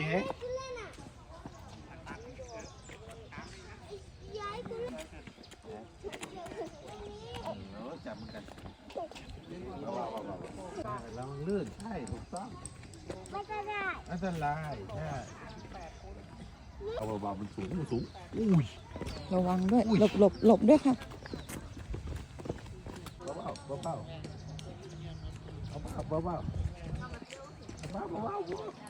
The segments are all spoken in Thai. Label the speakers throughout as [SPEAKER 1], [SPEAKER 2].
[SPEAKER 1] จับมันกันเราลื่นใช่ถูกต้อง
[SPEAKER 2] ไม่ก็ได้
[SPEAKER 1] อันตรายใช่เอาเบาๆมันสูงมันสูง อุ้ย
[SPEAKER 3] ระวังด้วย
[SPEAKER 1] อุ้ย
[SPEAKER 3] หลบหลบหลบด้วยค่ะ
[SPEAKER 1] เบาๆเบาๆเบาๆเบาๆเบาๆเบาๆ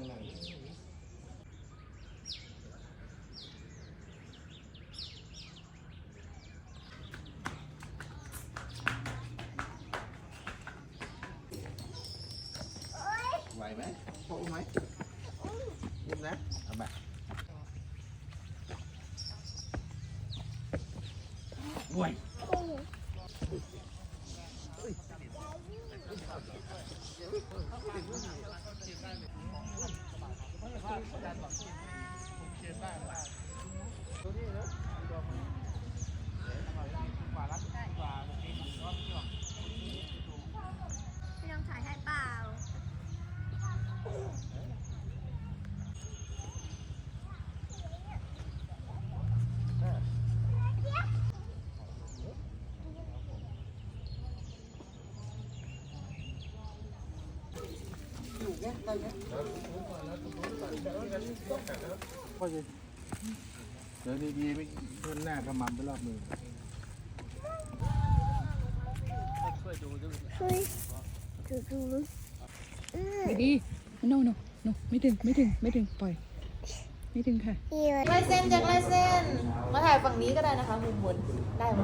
[SPEAKER 1] mày mấy Không ôm mấy Ôm ra Ôm mày Quay Thank you. ก็จะเดินดีๆไม่เพื่อนหน้ากระมัมไปรอบมือ
[SPEAKER 2] เฮ้ยดูดูเออ
[SPEAKER 3] ดีดีโนโนโนไม่ดึงไม่ดึงไม่ดึงปล่อย ไม่ดึงค่ะ
[SPEAKER 4] ลายเส้นจากลายเส้น มาถ่ายฝั่งนี้ก็ได้นะคะมุมบนได้ไหม